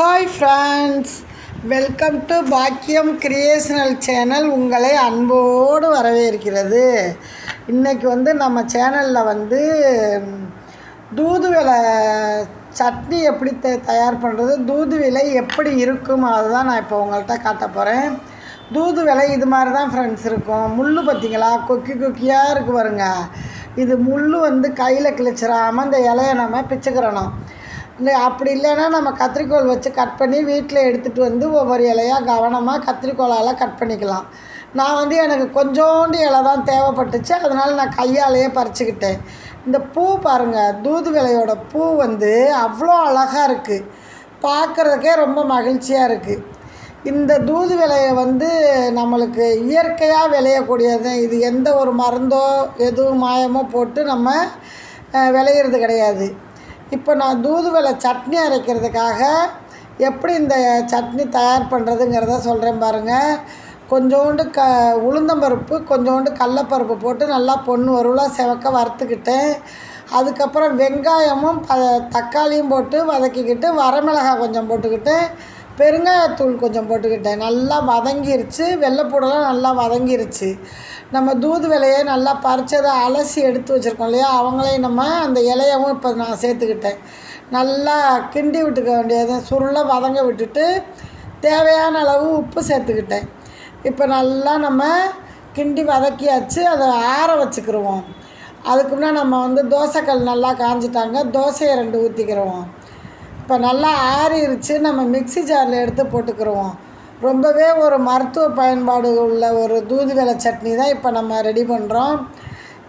Hi friends welcome to Bakkiyam creational channel உங்களை அன்போடு வரவேற்கிறது. இன்றைக்கி வந்து நம்ம சேனலில் வந்து தூதுவிலை சட்னி எப்படி த தயார் பண்ணுறது தூதுவிலை எப்படி இருக்கும் அதுதான் நான் இப்போ உங்கள்கிட்ட காட்ட போகிறேன் தூதுவளை இது மாதிரி தான் ஃப்ரெண்ட்ஸ் இருக்கும். முள் பார்த்தீங்களா? கொக்கி கொக்கியாக இருக்கு பாருங்க. இது முள் வந்து கையில் கிழிச்சிடாமல் இந்த இலையை நம்ம பிச்சுக்கிறணும். இல்லை அப்படி இல்லைன்னா நம்ம கத்திரிக்கோல் வச்சு கட் பண்ணி வீட்டில் எடுத்துகிட்டு வந்து ஒவ்வொரு இலையாக கவனமாக கத்திரிக்கோலால் கட் பண்ணிக்கலாம். நான் வந்து எனக்கு கொஞ்சோண்டு இலை தான் தேவைப்பட்டுச்சு. அதனால் நான் கையாலேயே பறிச்சுக்கிட்டேன். இந்த பூ பாருங்கள் தூதுவிலையோட பூ வந்து அவ்வளோ அழகாக இருக்குது பார்க்குறதுக்கே ரொம்ப மகிழ்ச்சியாக இருக்குது இந்த தூது விலையை வந்து நம்மளுக்கு இயற்கையாக விளையக்கூடியது. இது எந்த ஒரு மருந்தோ எதுவும் மாயமோ போட்டு நம்ம விளையிறது கிடையாது. இப்போ நான் தூதுவளை சட்னி அரைக்கிறதுக்காக எப்படி இந்த சட்னி தயார் பண்ணுறதுங்கிறத சொல்கிறேன் பாருங்கள் கொஞ்சோண்டு க உளுந்தம்பருப்பு கொஞ்சோண்டு கடலப்பருப்பு போட்டு நல்லா பொண்ணு வருவலாக செவக்க வறுத்துக்கிட்டேன். அதுக்கப்புறம் வெங்காயமும் ப தக்காளியும் போட்டு வதக்கிக்கிட்டு வரமிளகாய் கொஞ்சம் போட்டுக்கிட்டேன். பெருங்காயத்தூள் கொஞ்சம் போட்டுக்கிட்டேன். நல்லா வதங்கிருச்சு. வெள்ளைப்பூடெல்லாம் நல்லா வதங்கிருச்சு. நம்ம தூதுவளையை நல்லா பறிச்சதை அலசி எடுத்து வச்சுருக்கோம் இல்லையா? அவங்களையும் நம்ம அந்த இலையவும் இப்போ நான் சேர்த்துக்கிட்டேன். நல்லா கிண்டி விட்டுக்க வேண்டியது சுருளை வதங்க விட்டுட்டு தேவையான அளவு உப்பு சேர்த்துக்கிட்டேன். இப்போ நல்லா நம்ம கிண்டி வதக்கியாச்சு. அதை ஆற வச்சுக்கிடுவோம் அதுக்குன்னா நம்ம வந்து தோசைக்கல் நல்லா காஞ்சிட்டாங்க. தோசையை ரெண்டு ஊற்றிக்கிடுவோம் இப்போ நல்லா ஆறிருச்சு. நம்ம மிக்ஸி ஜாரில் எடுத்து போட்டுக்கிருவோம். ரொம்பவே ஒரு மருத்துவ பயன்பாடு உள்ள ஒரு தூதுவளை சட்னி தான் இப்போ நம்ம ரெடி பண்ணுறோம்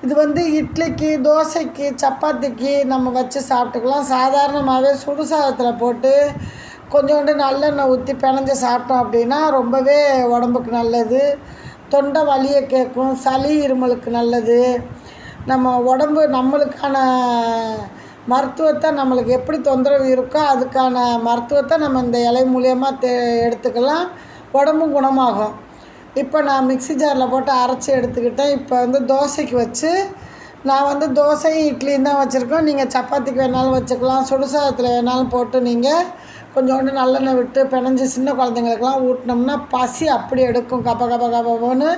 இது வந்து இட்லிக்கு தோசைக்கு சப்பாத்திக்கு நம்ம வச்சு சாப்பிட்டுக்கலாம். சாதாரணமாகவே சுடு சாதத்தில் போட்டு கொஞ்சோண்டு நல்லெண்ணெய் ஊற்றி பிணைஞ்சு சாப்பிட்டோம் அப்படின்னா ரொம்பவே உடம்புக்கு நல்லது. தொண்டை வலியை கேட்கும் சளி இருமலுக்கு நல்லது. நம்ம உடம்பு நம்மளுக்கான மருத்துவத்தை நம்மளுக்கு எப்படி தொந்தரவு இருக்கோ அதுக்கான மருத்துவத்தை நம்ம இந்த இலை மூலியமாக தே எடுத்துக்கலாம். உடம்பும் குணமாகும். இப்போ நான் மிக்ஸி ஜாரில் போட்டு அரைச்சி எடுத்துக்கிட்டேன். இப்போ வந்து தோசைக்கு வச்சு நான் வந்து தோசையும் இட்லியும் தான் வச்சுருக்கோம். நீங்கள் சப்பாத்திக்கு வேணாலும் வச்சுக்கலாம். சுடுசாதத்தில் வேணாலும் போட்டு நீங்கள் கொஞ்சோண்டு நல்லெண்ணெய் விட்டு பிணைஞ்சு சின்ன குழந்தைங்களுக்கெல்லாம் ஊட்டினோம்னா பசி அப்படி எடுக்கும். கப்ப கப்ப கப்பன்னு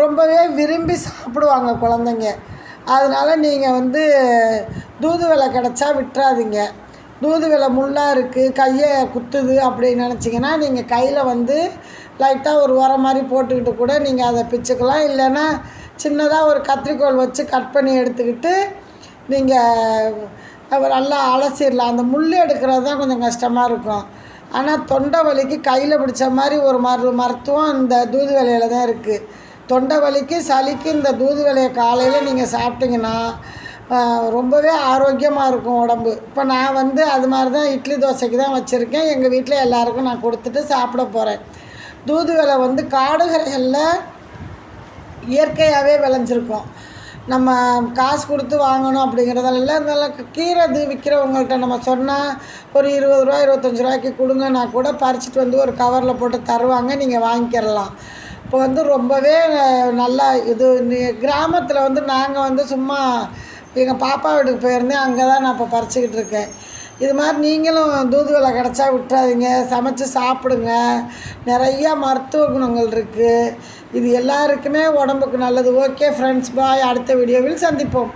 ரொம்பவே விரும்பி சாப்பிடுவாங்க குழந்தைங்க. அதனால் நீங்கள் வந்து தூதுவளை கிடச்சா விட்டுறாதீங்க. தூதுவளை முள்ளாக இருக்குது கையை குத்துது அப்படின்னு நினச்சிங்கன்னா நீங்கள் கையில் வந்து லைட்டாக ஒரு உரம் மாதிரி போட்டுக்கிட்டு கூட நீங்கள் அதை பிச்சுக்கலாம். இல்லைன்னா சின்னதாக ஒரு கத்திரிக்கோல் வச்சு கட் பண்ணி எடுத்துக்கிட்டு நீங்கள் நல்லா அலசிடலாம். அந்த முள் எடுக்கிறது தான் கொஞ்சம் கஷ்டமாக இருக்கும். ஆனால் தொண்டை வலிக்கு கையில் பிடிச்ச மாதிரி ஒரு மரு மருத்துவம் இந்த தூதுவளையில் தான் இருக்குது தொண்டை வலிக்கு சளிக்கு இந்த தூதுவளையை காலையில் நீங்கள் சாப்பிட்டீங்கன்னா ரொம்பவே ஆரோக்கியமாக இருக்கும் உடம்பு. இப்போ நான் வந்து அது மாதிரி தான் இட்லி தோசைக்கு தான் வச்சுருக்கேன். எங்கள் வீட்டில் எல்லாருக்கும் நான் கொடுத்துட்டு சாப்பிட போகிறேன் தூதுவளை வந்து காடுகளில் இயற்கையாகவே விளைஞ்சிருக்கும். நம்ம காசு கொடுத்து வாங்கணும் அப்படிங்கிறதால இல்லை அதனால கீரை இது விற்கிறவங்கள்ட்ட நம்ம சொன்னால் ஒரு இருபது ரூபா இருபத்தஞ்சி ரூபாய்க்கு கொடுங்கன்னா கூட பறிச்சிட்டு வந்து ஒரு கவரில் போட்டு தருவாங்க. நீங்கள் வாங்கிக்கிறலாம். இப்போ வந்து ரொம்பவே நல்லா இது கிராமத்தில் வந்து நாங்கள் வந்து சும்மா எங்கள் பாப்பா வீட்டுக்கு போயிருந்தேன் அங்கே தான் நான் இப்போ பறிச்சிக்கிட்டு இருக்கேன். இது மாதிரி நீங்களும் தூதுவளை கிடச்சா விட்டுறாதீங்க சமைச்சு சாப்பிடுங்க. நிறையா மருத்துவ குணங்கள் இருக்குது இது எல்லாருக்குமே உடம்புக்கு நல்லது. ஓகே ஃப்ரெண்ட்ஸ் பாய் அடுத்த வீடியோவில் சந்திப்போம்.